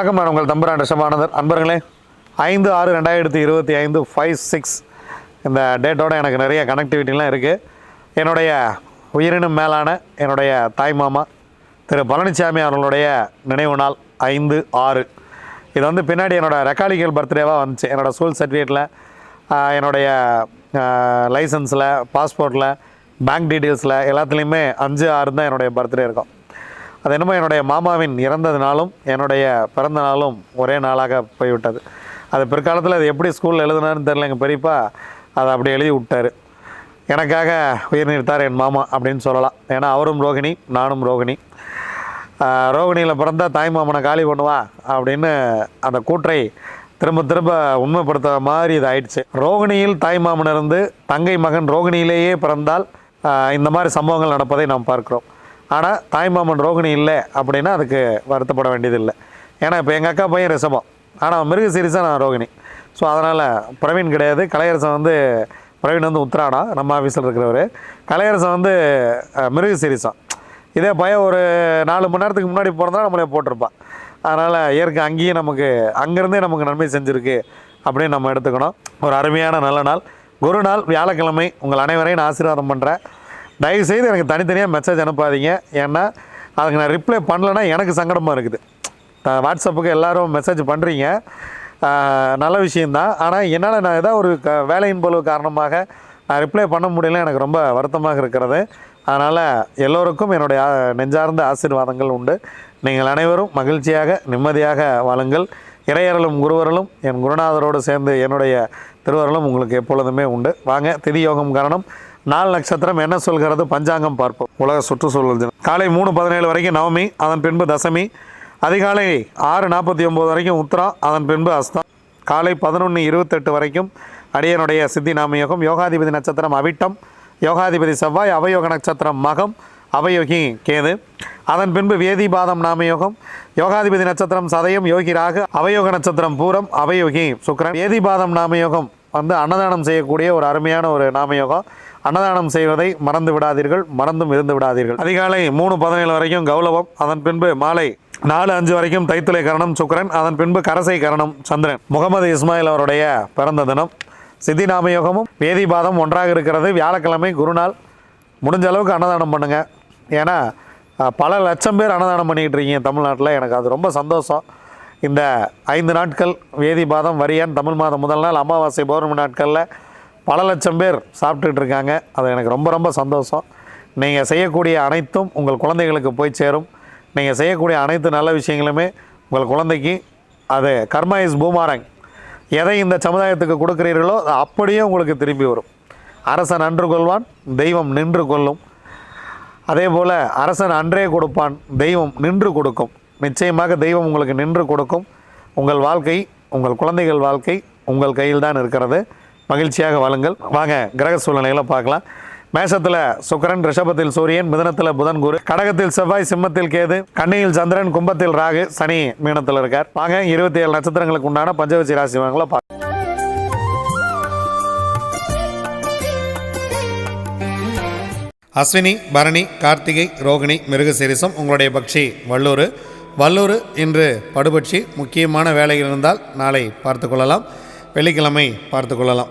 வணக்கம் நான் உங்கள் தம்புரான் ரிஷபானந்தர் அன்பர்களே ஐந்து ஆறு ரெண்டாயிரத்தி இருபத்தி ஐந்து ஃபைவ் சிக்ஸ் இந்த டேட்டோட எனக்கு நிறைய கனெக்டிவிட்டிலாம் இருக்குது என்னுடைய உயிரினும் மேலான என்னுடைய தாய் மாமா திரு பழனிசாமி அவர்களுடைய நினைவு நாள் ஐந்து ஆறு. இது வந்து பின்னாடி என்னோட ரெக்கார்டிக்கல் பர்த்டேவாக வந்துச்சு. என்னோடய ஸ்கூல் சர்டிஃபிகேட்டில் என்னுடைய லைசன்ஸில் பாஸ்போர்ட்டில் பேங்க் டீட்டெயில்ஸில் எல்லாத்துலேயுமே அஞ்சு ஆறு தான் என்னுடைய பர்த்டே இருக்கும். அது என்னமோ என்னுடைய மாமாவின் இறந்தது நாளும் என்னுடைய பிறந்த நாளும் ஒரே நாளாக போய்விட்டது. அது பிற்காலத்தில் அது எப்படி ஸ்கூலில் எழுதுனாருன்னு தெரில எங்கள் பெரியப்பா அதை அப்படி எழுதி விட்டார். எனக்காக உயிர் நீர்த்தார் என் மாமா அப்படின்னு சொல்லலாம். ஏன்னா அவரும் ரோகிணி நானும் ரோகிணி. ரோகிணியில் பிறந்தால் தாய் மாமனை காலி பண்ணுவா அப்படின்னு அந்த கூற்றை திரும்ப திரும்ப உண்மைப்படுத்துகிற மாதிரி இது ஆயிடுச்சு. ரோகிணியில் தாய் மாமன் இருந்து தங்கை மகன் ரோகிணியிலேயே பிறந்தால் இந்த மாதிரி சம்பவங்கள் நடப்பதை நாம் பார்க்கிறோம். ஆனால் தாய்மாமன் ரோகிணி இல்லை அப்படின்னா அதுக்கு வருத்தப்பட வேண்டியதில்லை. ஏன்னா இப்போ எங்கள் அக்கா பையன் ரிஷபம். ஆனால் மிருக சீரிஸாக நான் ரோகிணி. ஸோ அதனால் பிரவீன் கிடையாது. கலையரசன் வந்து பிரவீன் வந்து உத்ராடா நம்ம ஆஃபீஸில் இருக்கிறவர். கலையரசன் வந்து மிருக சீரிஸாம் இதே பையன் ஒரு நாலு மணி நேரத்துக்கு முன்னாடி பிறந்தா நம்மளே போட்டிருப்பான் அதனால் இயற்கை அங்கேயும் நமக்கு அங்கேருந்தே நமக்கு நன்மை செஞ்சுருக்கு அப்படின்னு நம்ம எடுத்துக்கணும். ஒரு அருமையான நல்ல நாள். குரு நாள் வியாழக்கிழமை. உங்கள் அனைவரையும் நான் ஆசீர்வாதம் பண்ணுறேன் தயவுசெய்து எனக்கு தனித்தனியாக மெசேஜ் அனுப்பாதீங்க. ஏன்னா அதுக்கு நான் ரிப்ளை பண்ணலைன்னா எனக்கு சங்கடமாக இருக்குது. வாட்ஸ்அப்புக்கு எல்லோரும் மெசேஜ் பண்ணுறீங்க நல்ல விஷயந்தான் ஆனால் என்னால் நான் ஏதாவது ஒரு க வேலையின் பொழுது காரணமாக நான் ரிப்ளை பண்ண முடியல எனக்கு ரொம்ப வருத்தமாக இருக்கிறது. அதனால் எல்லோருக்கும் என்னுடைய நெஞ்சார்ந்த ஆசீர்வாதங்கள் உண்டு. நீங்கள் அனைவரும் மகிழ்ச்சியாக நிம்மதியாக வாழுங்கள். இறையரலும் குருவரலும் என் குருநாதரோடு சேர்ந்து என்னுடைய திருவருளும் உங்களுக்கு எப்பொழுதுமே உண்டு. வாங்க திதி யோகம் காரணம். நாலு நட்சத்திரம் என்ன சொல்கிறது? பஞ்சாங்கம் பார்ப்போம். உலக சுற்றுச்சூழல் தினம். காலை மூணு பதினேழு வரைக்கும் நவமி அதன் பின்பு தசமி. அதிகாலை ஆறு நாற்பத்தி ஒம்பது வரைக்கும் உத்திரம் அதன் பின்பு அஸ்தம். காலை பதினொன்று இருபத்தெட்டு வரைக்கும் அடியனுடைய சித்தி நாமயோகம். யோகாதிபதி நட்சத்திரம் அவிட்டம். யோகாதிபதி செவ்வாய் அவயோக நட்சத்திரம் மகம். அவயோகி கேது. அதன் பின்பு வேதிபாதம் நாமயோகம். யோகாதிபதி நட்சத்திரம் சதயம் யோகி ராகு. அவயோக நட்சத்திரம் பூரம் அவயோகி சுக்கரன். வேதிபாதம் நாமயோகம் வந்து அன்னதானம் செய்யக்கூடிய ஒரு அருமையான ஒரு நாமயோகம். அன்னதானம் செய்வதை மறந்து விடாதீர்கள் மறந்தும் இருந்து விடாதீர்கள். அதிகாலை மூணு பதினேழு வரைக்கும் கௌலவம் அதன் பின்பு மாலை நாலு அஞ்சு வரைக்கும் தைத்துளை கரணம் சுக்கரன் அதன் பின்பு கரசை கரணம் சந்திரன். முகமது இஸ்மாயில் அவருடைய பிறந்த தினம். சித்தி நாமயோகமும் வேதிபாதம் ஒன்றாக இருக்கிறது. வியாழக்கிழமை குருநாள். முடிஞ்ச அளவுக்கு அன்னதானம் பண்ணுங்கள் ஏன்னா பல லட்சம் பேர் அன்னதானம் பண்ணிக்கிட்டு இருக்கீங்க தமிழ்நாட்டில். எனக்கு அது ரொம்ப சந்தோஷம். இந்த ஐந்து நாட்கள் வேதிபாதம் வரியான் தமிழ் மாதம் முதல் நாள் அமாவாசை பௌர்ணமி நாட்களில் பல லட்சம் பேர் சாப்பிட்டுட்டு இருக்காங்க. அது எனக்கு ரொம்ப ரொம்ப சந்தோஷம். நீங்கள் செய்யக்கூடிய அனைத்தும் உங்கள் குழந்தைகளுக்கு போய் சேரும். நீங்கள் செய்யக்கூடிய அனைத்து நல்ல விஷயங்களுமே உங்கள் குழந்தைக்கு அது கர்மா இஸ் பூமாரங். எதை இந்த சமுதாயத்துக்கு கொடுக்குறீர்களோ அது அப்படியே உங்களுக்கு திரும்பி வரும். அரசன் அன்று கொள்வான் தெய்வம் நின்று கொள்ளும். அதே போல் அரசன் அன்றே கொடுப்பான் தெய்வம் நின்று கொடுக்கும். நிச்சயமாக தெய்வம் உங்களுக்கு நின்று கொடுக்கும். உங்கள் வாழ்க்கை உங்கள் குழந்தைகள் வாழ்க்கை உங்கள் கையில் தான் இருக்கிறது. மகிழ்ச்சியாக வாழுங்கள். வாங்க கிரக சூழ்நிலைகளை பார்க்கலாம். மேஷத்தில் சுக்கரன் ரிஷபத்தில் சூரியன் மிதனத்தில் புதன் குரு. கடகத்தில் செவ்வாய் சிம்மத்தில் கேது கண்ணியில் சந்திரன் கும்பத்தில் ராகு சனி மீனத்தில் இருக்கார். வாங்க இருபத்தி ஏழு நட்சத்திரங்களுக்கு உண்டான பஞ்சவச்சி ராசி வாங்கலாம் பார்க்க அஸ்வினி பரணி கார்த்திகை ரோகிணி மிருகசீரிசம் உங்களுடைய பக்ஷி வல்லூர். வல்லூர் இன்று படுபட்சி முக்கியமான வேலைகள் இருந்தால் நாளை பார்த்து கொள்ளலாம். வெள்ளிக்கிழமை பார்த்து கொள்ளலாம்.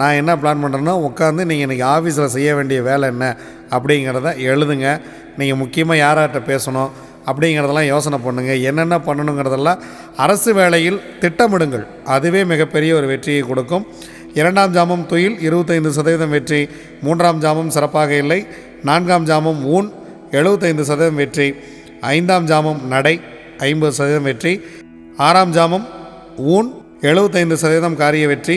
நான் என்ன பிளான் பண்ணுறேன்னா உட்காந்து நீங்கள் இன்றைக்கி ஆஃபீஸில் செய்ய வேண்டிய வேலை என்ன அப்படிங்கிறத எழுதுங்க. நீங்கள் முக்கியமாக யார்கிட்ட பேசணும் அப்படிங்கிறதெல்லாம் யோசனை பண்ணுங்கள் என்னென்ன பண்ணணுங்கிறதெல்லாம் அரசு வேலையில் திட்டமிடுங்கள். அதுவே மிகப்பெரிய ஒரு வெற்றியை கொடுக்கும். இரண்டாம் ஜாமம் துயில் இருபத்தைந்து சதவீதம் வெற்றி. மூன்றாம் ஜாமம் சிறப்பாக இல்லை. நான்காம் ஜாமம் ஊன் எழுபத்தைந்து சதவீதம் வெற்றி. ஐந்தாம் ஜாமம் நடை ஐம்பது சதவீதம் வெற்றி. ஆறாம் ஜாமம் ஊன் எழுபத்தைந்து சதவீதம் காரிய வெற்றி.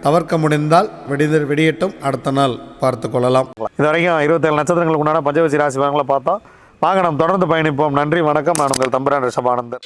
தவிர்க்க முடிந்தால் வெடித வெடியட்டும். அடுத்த நாள் பார்த்து கொள்ளலாம். இது வரைக்கும் இருபத்தேழு நட்சத்திரங்களுக்கு உண்டான பஞ்சவசி ராசி பலன்களை பார்த்தோம். வாங்க நாம் தொடர்ந்து பயணிப்போம். நன்றி வணக்கம். நான் உங்கள் தம்புரான் ரிஷபானந்தன்.